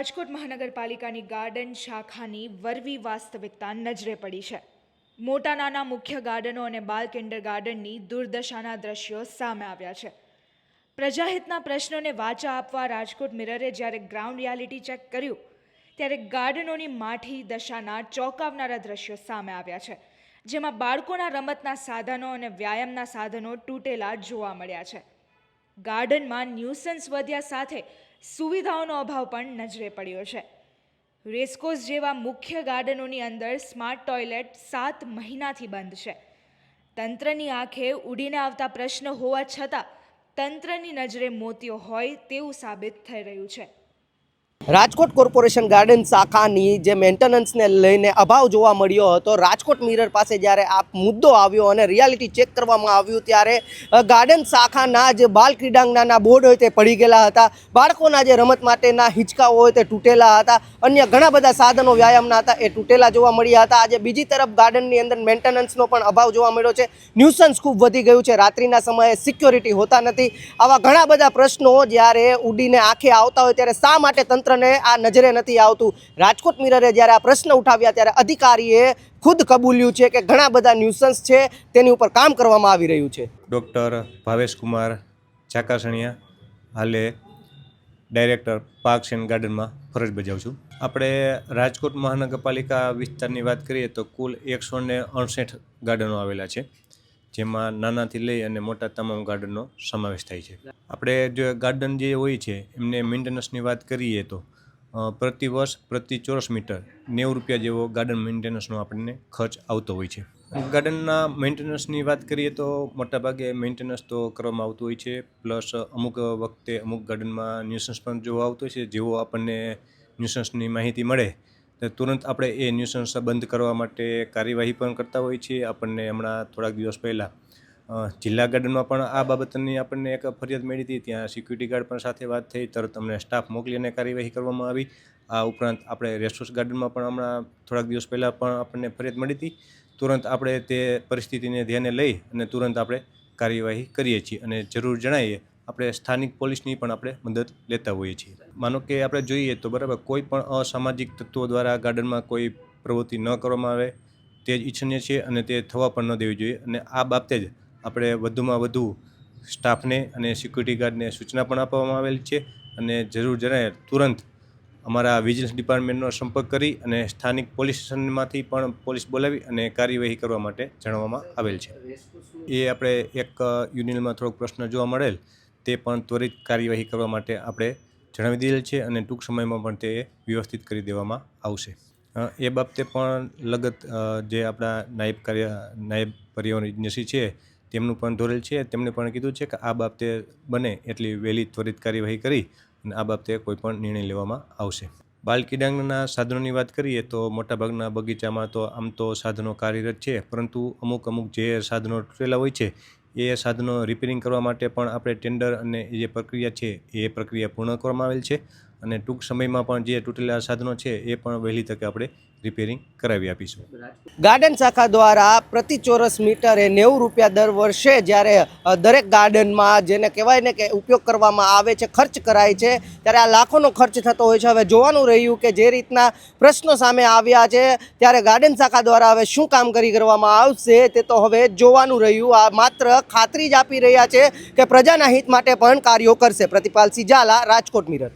રાજકોટ મહાનગરપાલિકાની ગાર્ડન શાખાની વરવી વાસ્તવિકતા નજરે પડી છે. મોટા નાના મુખ્ય ગાર્ડનો અને બાલ કિન્ડર ગાર્ડનની દુર્દશાના દ્રશ્યો સામે આવ્યા છે. પ્રજાહિતના પ્રશ્નોને વાચા આપવા રાજકોટ મિરરે જ્યારે ગ્રાઉન્ડ રિયાલિટી ચેક કર્યું, ત્યારે ગાર્ડનોની માઠી દશાના ચોંકાવનારા દ્રશ્યો સામે આવ્યા છે, જેમાં બાળકોના રમતના સાધનો અને વ્યાયામના સાધનો તૂટેલા જોવા મળ્યા છે. ગાર્ડનમાં ન્યુસન્સ વધ્યા સાથે સુવિધાઓનો અભાવ પણ નજરે પડ્યો છે. રેસકોસ જેવા મુખ્ય ગાર્ડનોની અંદર સ્માર્ટ ટોયલેટ સાત મહિનાથી બંધ છે. તંત્રની આંખે ઉડીને આવતા પ્રશ્ન હોવા છતાં તંત્રની નજરે મોતીઓ હોય તેવું સાબિત થઈ રહ્યું છે. રાજકોટ કોર્પોરેશન ગાર્ડન શાખાની જે મેન્ટેનન્સને લઈને અભાવ જોવા મળ્યો હતો, રાજકોટ મિરર પાસે જ્યારે આ મુદ્દો આવ્યો અને રિયાલિટી ચેક કરવામાં આવ્યું ત્યારે ગાર્ડન શાખાના જે બાલ ક્રીડાંગણાના બોર્ડ હોય તે પડી ગયેલા હતા, બાળકોના જે રમત માટેના હિંચકાઓ હોય તે તૂટેલા હતા, અન્ય ઘણા બધા સાધનો વ્યાયામના હતા એ તૂટેલા જોવા મળ્યા હતા. આજે બીજી તરફ ગાર્ડનની અંદર મેન્ટેનન્સનો પણ અભાવ જોવા મળ્યો છે. ન્યુસન્સ ખૂબ વધી ગયું છે. રાત્રિના સમયે સિક્યોરિટી હોતા નથી. આવા ઘણા બધા પ્રશ્નો જ્યારે ઉડીને આંખે આવતા હોય ત્યારે શા માટે તંત્રને આ નજરે નથી આવતું. રાજકોટ મિરરે જ્યારે આ પ્રશ્ન ઉઠાવ્યા ત્યારે અધિકારીએ ખુદ કબૂલ્યું છે કે ઘણા બધા ન્યુસન્સ છે, તેની ઉપર કામ કરવામાં આવી રહ્યું છે. ડૉક્ટર ભાવેશ કુમાર ચાકાસણિયા હાલે ડાયરેક્ટર પાર્ક્સ એન્ડ ગાર્ડનમાં ફરજ બજાવું છું. આપણે રાજકોટ મહાનગરપાલિકા વિસ્તારની વાત કરીએ તો કુલ એકસો ને અડસઠ ગાર્ડનો આવેલા છે. જેમાં નાનાથી લઈ અને મોટા તમામ ગાર્ડનનો સમાવેશ થાય છે. આપણે જો ગાર્ડન જે હોય છે, એમને મેન્ટેનન્સની વાત કરીએ તો પ્રતિ વર્ષ પ્રતિ ચોરસ મીટર નેવું રૂપિયા જેવો ગાર્ડન મેન્ટેનન્સનો આપણને ખર્ચ આવતો હોય છે. ગાર્ડનના મેન્ટેનન્સની વાત કરીએ તો મોટાભાગે મેન્ટેનન્સ તો કરવામાં આવતું હોય છે, પ્લસ અમુક વખતે અમુક ગાર્ડનમાં ન્યુસન્સ પણ જોવા આવતો હોય છે, જેવો આપણને ન્યુસન્સની માહિતી મળે તુરંત આપણે એ ન્યુસન્સ બંધ કરવા માટે કાર્યવાહી પણ કરતા હોઈએ છીએ. આપણને હમણાં થોડાક દિવસ પહેલાં જિલ્લા ગાર્ડનમાં પણ આ બાબતની આપણને એક ફરિયાદ મળી હતી. ત્યાં સિક્યુરિટી ગાર્ડ પણ સાથે વાત થઈ, તરત અમને સ્ટાફ મોકલી અને કાર્યવાહી કરવામાં આવી. આ ઉપરાંત આપણે રેસોર્સ ગાર્ડનમાં પણ હમણાં થોડાક દિવસ પહેલાં પણ આપણને ફરિયાદ મળી હતી. તુરંત આપણે તે પરિસ્થિતિને ધ્યાને લઈ અને તુરંત આપણે કાર્યવાહી કરીએ છીએ. અને જરૂર જણાઈએ આપણે સ્થાનિક પોલીસની પણ આપણે મદદ લેતા હોઈએ છીએ. માનો કે આપણે જોઈએ તો બરાબર કોઈ પણ અસામાજિક તત્વો દ્વારા ગાર્ડનમાં કોઈ પ્રવૃત્તિ ન કરવામાં આવે, તે જ ઈચ્છનીય છે અને તે થવા પણ ન દેવી જોઈએ. અને આ બાબતે જ આપણે વધુમાં વધુ સ્ટાફને અને સિક્યુરિટી ગાર્ડને સૂચના પણ આપવામાં આવેલી છે અને જરૂર જણાય તુરંત અમારા વિજિલન્સ ડિપાર્ટમેન્ટનો સંપર્ક કરી અને સ્થાનિક પોલીસ સ્ટેશનમાંથી પણ પોલીસ બોલાવી અને કાર્યવાહી કરવા માટે જણાવવામાં આવેલ છે. એ આપણે એક યુનિયનમાં થોડોક પ્રશ્ન જોવા મળેલ તે પણ ત્વરિત કાર્યવાહી કરવા માટે આપણે જણાવી દીધેલ છે અને ટૂંક સમયમાં પણ તે વ્યવસ્થિત કરી દેવામાં આવશે. એ બાબતે પણ લગત જે આપણા નાયબ કાર્ય, નાયબ પરિવહન એજન્સી છે, તેમનું પણ ધોરેલ છે. તેમણે પણ કીધું છે કે આ બાબતે બને એટલી વહેલી ત્વરિત કાર્યવાહી કરી અને આ બાબતે કોઈ પણ નિર્ણય લેવામાં આવશે. બાલ ક્રીડાંગણના સાધનોની વાત કરીએ તો મોટાભાગના બગીચામાં તો આમ તો સાધનો કાર્યરત છે, પરંતુ અમુક અમુક જે સાધનો તૂટેલા હોય છે એ સાધનો રિપેરિંગ કરવા માટે પણ આપણે ટેન્ડર અને જે પ્રક્રિયા છે એ પ્રક્રિયા પૂર્ણ કરવામાં આવેલ છે. અને ટૂંક સમયમાં પણ જે તૂટેલા સાધનો છે એ પણ વહેલી તકે આપણે રિપેરિંગ કરાવી આપીશું. ગાર્ડન શાખા દ્વારા પ્રતિ ચોરસ મીટરે નેવું રૂપિયા દર વર્ષે જ્યારે દરેક ગાર્ડનમાં જેને કહેવાય ને કે ઉપયોગ કરવામાં આવે છે, ખર્ચ કરાય છે, ત્યારે આ લાખોનો ખર્ચ થતો હોય છે. હવે જોવાનું રહ્યું કે જે રીતના પ્રશ્નો સામે આવ્યા છે, ત્યારે ગાર્ડન શાખા દ્વારા હવે શું કામગીરી કરવામાં આવશે તે તો હવે જોવાનું રહ્યું. આ માત્ર ખાતરી જ આપી રહ્યા છે કે પ્રજાના હિત માટે પણ કાર્યો કરશે. પ્રતિપાલસિંહ ઝાલા, રાજકોટ, મિરર.